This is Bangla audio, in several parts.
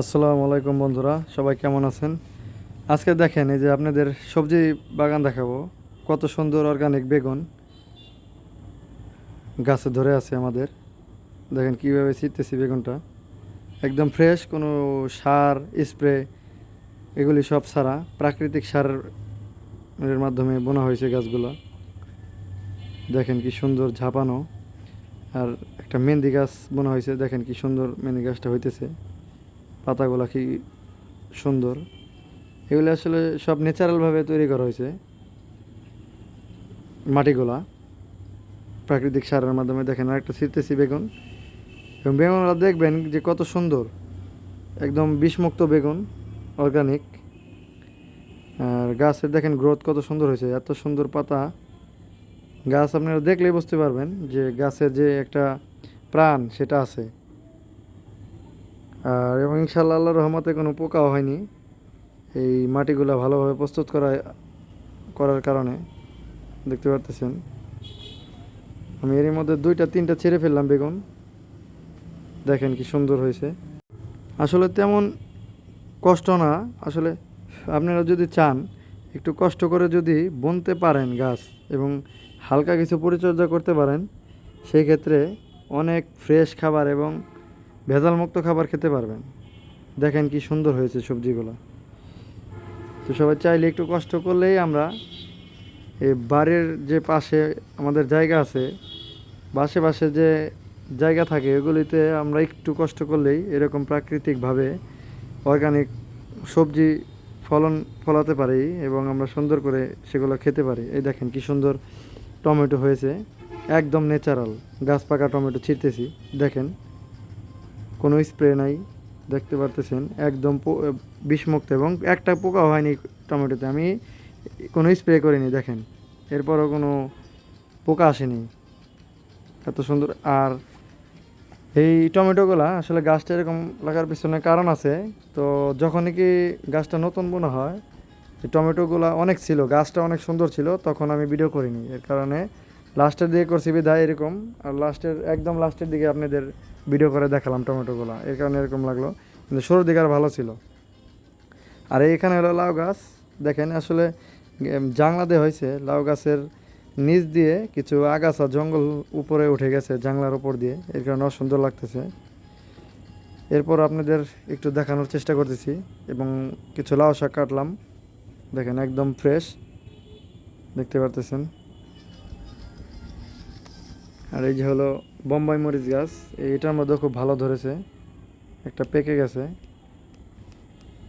আসসালামু আলাইকুম বন্ধুরা, সবাই কেমন আছেন? আজকে দেখেন এই যে আপনাদের সবজি বাগান দেখাবো। কত সুন্দর অর্গানিক বেগুন গাছে ধরে আছে আমাদের। দেখেন কীভাবে ছিটতেছি বেগুনটা। একদম ফ্রেশ কোনো সার স্প্রে এগুলি সব ছাড়া প্রাকৃতিক সারের মাধ্যমে বোনা হয়েছে গাছগুলো। দেখেন কি সুন্দর ঝাপানো। আর একটা মেহেন্দি গাছ বোনা হয়েছে, দেখেন কি সুন্দর মেহেন্দি গাছটা হইতেছে। পাতাগুলা কি সুন্দর? এগুলো আসলে সব ন্যাচারালভাবে তৈরি করা হয়েছে। মাটিগুলা। প্রাকৃতিক সারের মাধ্যমে দেখেন আর একটা ছিটতেছি বেগুন। এবং বেগুনগুলো দেখবেন যে কত সুন্দর। একদম বিষমুক্ত বেগুন অর্গানিক আর গাছের দেখেন গ্রোথ কত সুন্দর হয়েছে, এত সুন্দর পাতা। গাছ আপনারা দেখলেই বুঝতে পারবেন যে গাছের যে একটা প্রাণ, সেটা আছে। আর এবং ইনশাল্লাহ আল্লাহ রহমতে কোনো পোকাও হয়নি। এই মাটিগুলো ভালোভাবে প্রস্তুত করা, করার কারণে দেখতে পারতেছেন। আমি এরই মধ্যে দুইটা, তিনটা ছেড়ে ফেললাম বেগুন দেখেন কি সুন্দর হয়েছে। আসলে তেমন কষ্ট না। আসলে আপনারা যদি চান, একটু কষ্ট করে যদি বুনতে পারেন গাছ এবং হালকা কিছু পরিচর্যা করতে পারেন, সেই ক্ষেত্রে অনেক ফ্রেশ খাবার এবং ভেজালমুক্ত খাবার খেতে পারবেন। দেখেন কি সুন্দর হয়েছে সবজিগুলো। তো সবাই চাইলে একটু কষ্ট করলেই আমরা এই বাড়ির যে পাশে আমাদের জায়গা আছে পাশে পাশে যে জায়গা থাকে এগুলিতে আমরা একটু কষ্ট করলেই এরকম প্রাকৃতিকভাবে অর্গানিক সবজি ফলন ফলাতে পারি এবং আমরা সুন্দর করে সেগুলো খেতে পারি। এই দেখেন কি সুন্দর টমেটো হয়েছে, একদম ন্যাচারাল গাছ পাকা টমেটো ছিঁড়তেছি দেখেন। কোনো স্প্রে নাই, দেখতে পারতেছেন, একদম বিষমুক্ত এবং একটা পোকা হয়নি টমেটোতে, আমি কোনো স্প্রে করিনি, দেখেন। এরপরও কোনো পোকা আসেনি। এত সুন্দর, আর এই টমেটোগুলা আসলে গাছটা এরকম লাগার পিছনে কারণ আছে, তো যখনই কি গাছটা নতুন বোনা হয় টমেটোগুলা অনেক ছিল, গাছটা অনেক সুন্দর ছিল, তখন আমি ভিডিও করিনি। এর কারণে লাস্টের দিকে করছি বিধায় এরকম আর লাস্টের একদম লাস্টের দিকে আপনাদের ভিডিও করে দেখালাম টমেটোগুলো। এর কারণে এরকম লাগল কিন্তু শুরুর দিকে আর ভালো ছিল। আর এইখানে হলো লাউ গাছ। দেখেন আসলে উম, জাংলা দিয়ে হয়েছে। লাউ গাছের নিচ দিয়ে কিছু আগাছা জঙ্গল উপরে উঠে গেছে জাংলার উপর দিয়ে। এর কারণে অসুন্দর লাগতেছে। এরপর আপনাদের একটু দেখানোর চেষ্টা করতেছি এবং কিছু লাউ শাক কাটলাম। দেখেন একদম ফ্রেশ দেখতে পারতেছেন। আর এই যে হলো বোম্বাই মরিচ গাছ এইটার মধ্যে খুব ভালো ধরেছে। একটা পেকে গেছে।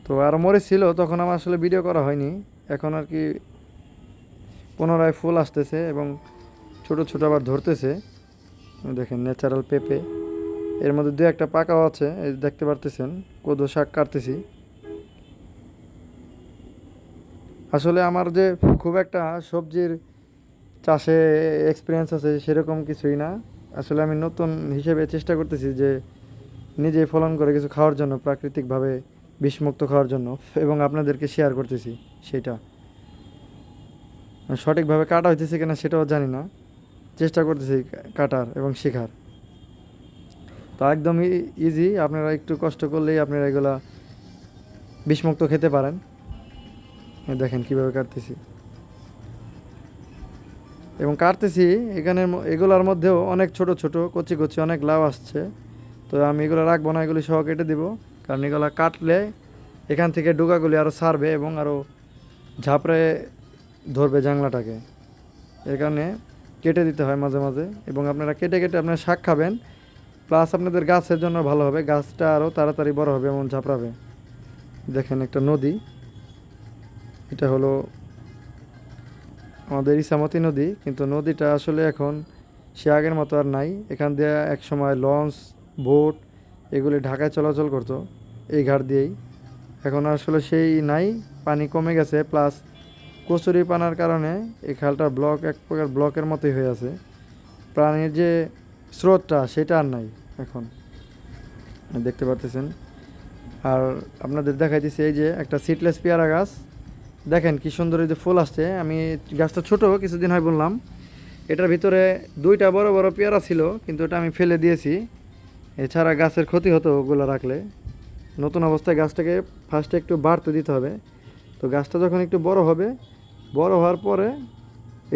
তো আর মরিচ ছিল, তখন আমার আসলে ভিডিও করা হয়নি। এখন আর কি পুনরায় ফুল আসতেছে এবং ছোট ছোট আবার ধরতেছে। দেখেন ন্যাচারাল পেঁপে। এর মধ্যে দু একটা পাকাও আছে, এই দেখতে পারতেছেন, কোদো শাক কাটতেছি। আসলে আমার যে খুব একটা সবজির চাষে এক্সপিরিয়েন্স আছে, সেরকম কিছুই না। আসলে আমি নতুন হিসেবে চেষ্টা করতেছি যে, নিজে ফলন করে কিছু খাওয়ার জন্য, প্রাকৃতিকভাবে বিষমুক্ত খাওয়ার জন্য, এবং আপনাদেরকে শেয়ার করতেছি সেটা। সঠিকভাবে কাটা হইতেছে কিনা সেটাও জানি না। চেষ্টা করতেছি কাটার এবং শেখার। তো একদম ইজি আপনারা একটু কষ্ট করলেই আপনারা এগুলা বিষমুক্ত খেতে পারেন। দেখেন কীভাবে কাটতেছি। এবং কাটতেছি, এখানের এগুলোর মধ্যেও অনেক ছোট ছোট, কচি কচি অনেক লাউ আসছে। তো আমি এগুলো রাখব না, এগুলি সহ কেটে দিব। কারণ এগুলো কাটলে এখান থেকে ডুগাগুলি আরও সারবে এবং আরও ঝাঁপড়ে ধরবে জাংলাটাকে এর কারণে কেটে দিতে হয় মাঝে মাঝে এবং আপনারা কেটে কেটে আপনারা শাক খাবেন। প্লাস আপনাদের গাছের জন্য ভালো হবে, গাছটা আরও তাড়াতাড়ি বড় হবে এবং ঝাপড়াবে। দেখেন একটা নদী। এটা হলো আমাদের ইসামতি নদী, কিন্তু নদীটা আসলে এখন সে আগের মতো আর নাই। এখান দিয়ে এক সময় লঞ্চ, বোট, এগুলি ঢাকায় চলাচল করতো, এই ঘাট দিয়েই। এখন আসলে সেই নাই, পানি কমে গেছে, প্লাস কচুরি পানার কারণে এই খালটা ব্লক, এক প্রকার ব্লকের মতোই হয়ে আছে। প্রাণীর যে স্রোতটা, সেটা আর নাই এখন। দেখতে পারতেছেন। আর আপনাদের দেখাইতেছি এই যে একটা সিটলেস পেয়ারা গাছ। দেখেন কি সুন্দর এই যে ফুল আসছে। আমি গাছটা ছোট, কিছুদিন হয় বললাম এটার ভিতরে দুইটা বড় বড় পেয়ারা ছিল, কিন্তু এটা আমি ফেলে দিয়েছি। এছাড়া গাছের ক্ষতি হতো ওগুলো রাখলে। নতুন অবস্থায় গাছটাকে ফার্স্টে একটু বাড়তে দিতে হবে। তো গাছটা যখন একটু বড় হবে, বড় হওয়ার পরে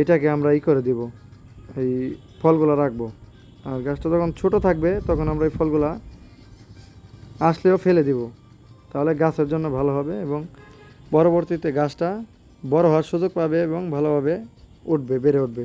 এটাকে আমরা ই করে দিব। এই ফলগুলো রাখব। আর গাছটা যখন ছোট থাকবে, তখন আমরা এই ফলগুলা আসলেও ফেলে দিব। তাহলে গাছের জন্য ভালো হবে এবং পরবর্তীতে গাছটা বড় হওয়ার সুযোগ পাবে এবং ভালোভাবে উঠবে বেড়ে উঠবে।